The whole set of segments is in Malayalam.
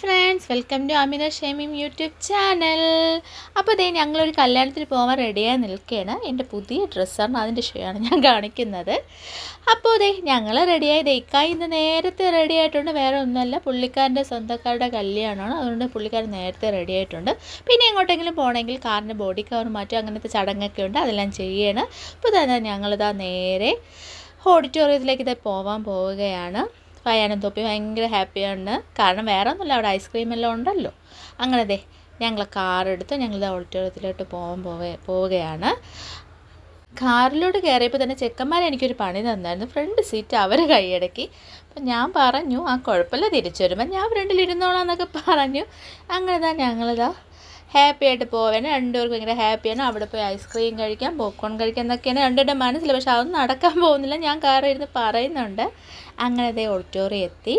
Friends welcome to Amitha Shemim YouTube channel അപ്പോൾ ഇതേ ഞങ്ങളൊരു കല്യാണത്തിന് പോകാൻ റെഡിയായി നിൽക്കുകയാണ് എന്റെ പുതിയ ഡ്രസ്സാണ് അതിന്റെ ഷോയാണ് ഞാൻ കാണിക്കുന്നത്. അപ്പോൾ ഇതേ ഞങ്ങൾ റെഡിയായി ദൈക്കായി ഇന്ന് നേരത്തെ റെഡി ആയിട്ടുണ്ട്. വേറെ ഒന്നുമല്ല. പുള്ളിക്കാരന്റെ സ്വന്തക്കാരുടെ കല്യാണമാണ്. അതുകൊണ്ട് പുള്ളിക്കാരൻ നേരത്തെ റെഡി ആയിട്ടുണ്ട്. പിന്നെ എങ്ങോട്ടെങ്കിലും പോകണമെങ്കിൽ കാറിന്റെ ബോഡി കവർ മാറ്റും അങ്ങനത്തെ ചടങ്ങൊക്കെ ഉണ്ട്. അതെല്ലാം ചെയ്യണം. അപ്പോൾ തന്നെ ഞങ്ങളിതാ നേരെ ഓഡിറ്റോറിയത്തിലേക്ക് ഇതേ പോകാൻ പോവുകയാണ്. പയ്യാനും തൊപ്പി ഭയങ്കര ഹാപ്പിയാണ്. കാരണം വേറെ ഒന്നുമില്ല അവിടെ ഐസ്ക്രീം എല്ലാം ഉണ്ടല്ലോ. അങ്ങനെ ദേ ഞങ്ങൾ കാറെടുത്ത് ഞങ്ങൾ ഓഡിറ്റോറിയത്തിലോട്ട് പോകാൻ പോവേ പോവുകയാണ്. കാറിലോട്ട് കയറിയപ്പോൾ തന്നെ ചെക്കന്മാരെ എനിക്കൊരു പണി തന്നായിരുന്നു. ഫ്രണ്ട് സീറ്റ് അവർ കൈയടക്കി. അപ്പം ഞാൻ പറഞ്ഞു ആ കുഴപ്പമില്ല തിരിച്ചു വരുമ്പോൾ ഞാൻ ഫ്രണ്ടിൽ ഇരുന്നോളാം എന്നൊക്കെ പറഞ്ഞു. അങ്ങനെ തന്നെ ഞങ്ങളിതാ ഹാപ്പി ആയിട്ട് പോവാൻ. രണ്ടുപേർക്ക് ഭയങ്കര ഹാപ്പിയാണ് അവിടെ പോയി ഐസ്ക്രീം കഴിക്കാം പോപ്കോൺ കഴിക്കാം എന്നൊക്കെയാണ് രണ്ടുപേരുടെ മനസ്സിൽ. പക്ഷെ അതൊന്നും നടക്കാൻ പോകുന്നില്ല. ഞാൻ കാറിൽ ഇരുന്ന് പറയുന്നുണ്ട്. അങ്ങനെ അതേ ഓഡിറ്റോറിയം എത്തി.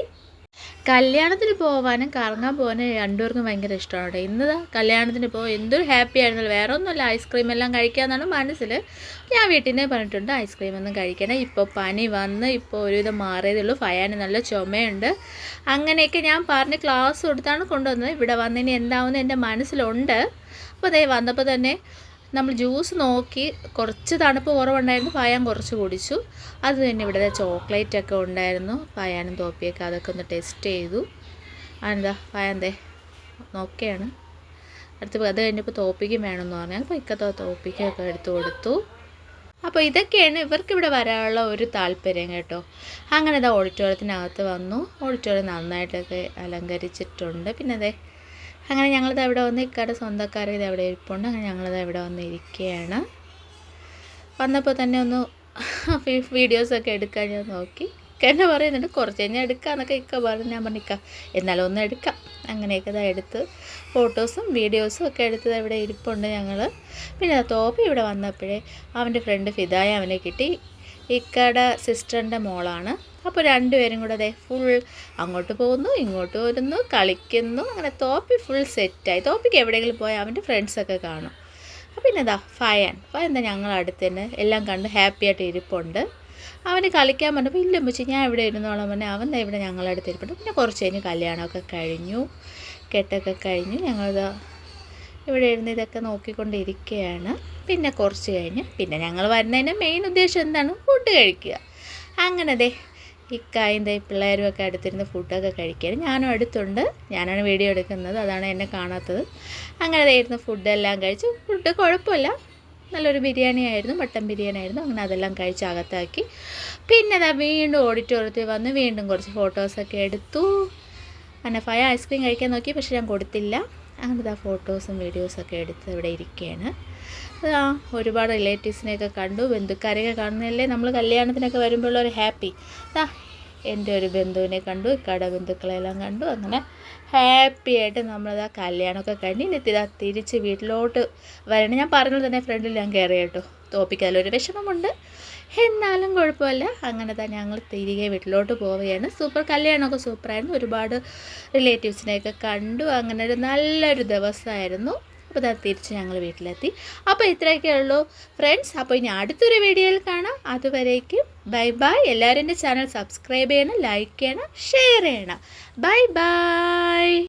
കല്യാണത്തിന് പോകാനും കറങ്ങാൻ പോകാനും രണ്ടുപേർക്കും ഭയങ്കര ഇഷ്ടമാണ് കേട്ടോ. കല്യാണത്തിന് പോകും എന്തൊരു ഹാപ്പി ആയിരുന്നല്ലോ. വേറെ ഒന്നുമല്ല ഐസ്ക്രീം എല്ലാം കഴിക്കാമെന്നാണ് മനസ്സിൽ. ഞാൻ വീട്ടിൽ നിന്ന് പറഞ്ഞിട്ടുണ്ട് ഐസ്ക്രീം ഒന്നും കഴിക്കണം ഇപ്പോൾ പനി വന്ന് ഇപ്പോൾ ഒരുവിധം മാറിയതേ ഉള്ളൂ. ഫയാന് നല്ല ചുമയുണ്ട്. അങ്ങനെയൊക്കെ ഞാൻ പറഞ്ഞ് ക്ലാസ് കൊടുത്താണ് കൊണ്ടുവന്നത്. ഇവിടെ വന്നതിന് എന്താവുമെന്ന് എന്റെ മനസ്സിലുണ്ട്. അപ്പോൾ അതേ വന്നപ്പോൾ തന്നെ നമ്മൾ ജ്യൂസ് നോക്കി കുറച്ച് തണുപ്പ് കുറവുണ്ടായിരുന്നു പായാൻ കുറച്ച് കുടിച്ചു. അത് തന്നെ ഇവിടെ ചോക്ലേറ്റ് ഒക്കെ ഉണ്ടായിരുന്നു പായാനും തോപ്പിയൊക്കെ അതൊക്കെ ഒന്ന് ടെസ്റ്റ് ചെയ്തു. അതെന്താ പായാന്തേ നോക്കുകയാണ് അടുത്ത് അത് കഴിഞ്ഞപ്പോൾ തോപ്പിക്കും വേണമെന്ന് പറഞ്ഞാൽ അപ്പോൾ ഇക്കത്തോ തോപ്പിക്കൊക്കെ എടുത്തു കൊടുത്തു. അപ്പോൾ ഇതൊക്കെയാണ് ഇവർക്ക് ഇവിടെ വരാനുള്ള ഒരു താല്പര്യം കേട്ടോ. അങ്ങനെ ഇതാ ഓഡിറ്റോറിയത്തിനകത്ത് വന്നു. ഓഡിറ്റോറിയം നന്നായിട്ടൊക്കെ അലങ്കരിച്ചിട്ടുണ്ട്. പിന്നെ അതെ അങ്ങനെ ഞങ്ങളിത് അവിടെ വന്ന് ഇക്കാടെ സ്വന്തക്കാരെ ഇത് അവിടെ ഇരിപ്പുണ്ട്. അങ്ങനെ ഞങ്ങളിത് അവിടെ വന്ന് ഇരിക്കുകയാണ് വന്നപ്പോൾ തന്നെ ഒന്ന് വീഡിയോസൊക്കെ എടുക്കാൻ ഞാൻ നോക്കി. ഇക്കന്നെ പറയുന്നുണ്ട് കുറച്ച് കഴിഞ്ഞാൽ എടുക്കാമെന്നൊക്കെ ഇക്ക പറഞ്ഞു. ഞാൻ പറഞ്ഞു ഇക്ക എന്നാലും ഒന്ന് എടുക്കാം. അങ്ങനെയൊക്കെ ഇതാ എടുത്ത് ഫോട്ടോസും വീഡിയോസും ഒക്കെ എടുത്തത് ഇവിടെ ഇരിപ്പുണ്ട് ഞങ്ങൾ പിന്നെ തോപ്പി ഇവിടെ വന്നപ്പോഴേ അവന്റെ ഫ്രണ്ട് ഫിദായ അവനെ കിട്ടി. ഇക്കയുടെ സിസ്റ്ററിന്റെ മോളാണ്. അപ്പോൾ രണ്ടുപേരും കൂടെ അതെ ഫുൾ അങ്ങോട്ട് പോകുന്നു ഇങ്ങോട്ട് വരുന്നു കളിക്കുന്നു അങ്ങനെ തോപ്പി ഫുൾ സെറ്റായി തോപ്പിക്ക് എവിടെയെങ്കിലും പോയാൽ അവന്റെ ഫ്രണ്ട്സൊക്കെ കാണും. പിന്നെ ഇതാ ഫയൻ. ഫയൻ എന്താ ഞങ്ങൾ തന്നെ എല്ലാം കണ്ട് ഹാപ്പി ആയിട്ട് ഇരിപ്പുണ്ട്. അവന് കളിക്കാൻ പറഞ്ഞപ്പോൾ ഇല്ല മുച്ചി ഞാൻ ഇവിടെ ഇരുന്നോളാം പറഞ്ഞാൽ അവൻ ഇവിടെ ഞങ്ങളുടെ അടുത്ത് ഇരിപ്പുണ്ട്. പിന്നെ കുറച്ച് കഴിഞ്ഞ് കല്യാണമൊക്കെ കഴിഞ്ഞു കെട്ടൊക്കെ കഴിഞ്ഞു. ഞങ്ങളിതാ ഇവിടെ ഇരുന്ന് ഇതൊക്കെ നോക്കിക്കൊണ്ടിരിക്കുകയാണ്. പിന്നെ കുറച്ച് കഴിഞ്ഞ് പിന്നെ ഞങ്ങൾ വരുന്നതിന് മെയിൻ ഉദ്ദേശം എന്താണ്? ഫുഡ് കഴിക്കുക. അങ്ങനെ ദേ ഇക്കായും പിള്ളേരും ഒക്കെ അടുത്തിരുന്ന് ഫുഡൊക്കെ കഴിക്കുകയാണ്. ഞാനും അടുത്തുണ്ട്. ഞാനാണ് വീഡിയോ എടുക്കുന്നത്. അതാണ് എന്നെ കാണാത്തത്. അങ്ങനെ ഇരുന്ന് ഫുഡെല്ലാം കഴിച്ച് ഫുഡ് കുഴപ്പമില്ല. നല്ലൊരു ബിരിയാണി ആയിരുന്നു മട്ടൻ ബിരിയാണി ആയിരുന്നു. അങ്ങനെ അതെല്ലാം കഴിച്ച് അകത്താക്കി. പിന്നെ അതാ വീണ്ടും ഓഡിറ്റോറിയത്തിൽ വന്ന് വീണ്ടും കുറച്ച് ഫോട്ടോസൊക്കെ എടുത്തു. അങ്ങനെ ഫയ ഐസ്ക്രീം കഴിക്കാൻ നോക്കി പക്ഷെ ഞാൻ കൊടുത്തില്ല. അങ്ങനത്തെ ഫോട്ടോസും വീഡിയോസൊക്കെ എടുത്ത് ഇവിടെ ഇരിക്കുകയാണ്. ആ ഒരുപാട് റിലേറ്റീവ്സിനെയൊക്കെ കണ്ടു ബന്ധുക്കാരെയൊക്കെ കാണുന്നതല്ലേ? നമ്മൾ കല്യാണത്തിനൊക്കെ വരുമ്പോഴുള്ള ഒരു ഹാപ്പി. ആ എന്റെ ഒരു ബന്ധുവിനെ കണ്ടു ഇക്കാടെ ബന്ധുക്കളെല്ലാം കണ്ടു. അങ്ങനെ ഹാപ്പി ആയിട്ട് നമ്മളത് ആ കല്യാണമൊക്കെ കഴിഞ്ഞ് ഇന്നിത്തിതാ തിരിച്ച് വീട്ടിലോട്ട് വരണം. ഞാൻ പറഞ്ഞത് തന്നെ ഫ്രണ്ടിൽ ഞാൻ കയറി കേട്ടോ. തോപ്പിക്കാലൊരു വിഷമമുണ്ട്. എന്നാലും കുഴപ്പമില്ല. അങ്ങനെ തന്നെ ഞങ്ങൾ തിരികെ വീട്ടിലോട്ട് പോവുകയാണ്. സൂപ്പർ കല്യാണമൊക്കെ സൂപ്പറായിരുന്നു. ഒരുപാട് റിലേറ്റീവ്സിനെയൊക്കെ കണ്ടു. അങ്ങനെ ഒരു നല്ലൊരു ദിവസമായിരുന്നു. അപ്പോൾ ഇതാ തിരിച്ച് ഞങ്ങൾ വീട്ടിലെത്തി. അപ്പോൾ ഇത്രയൊക്കെ ഉള്ളൂ ഫ്രണ്ട്സ്. അപ്പോൾ ഇനി അടുത്തൊരു വീഡിയോയിൽ കാണാം. അതുവരേക്കും ബൈ ബൈ. എല്ലാവരും എന്റെ ചാനൽ സബ്സ്ക്രൈബ് ചെയ്യണം ലൈക്ക് ചെയ്യണം ഷെയർ ചെയ്യണം. Bye bye.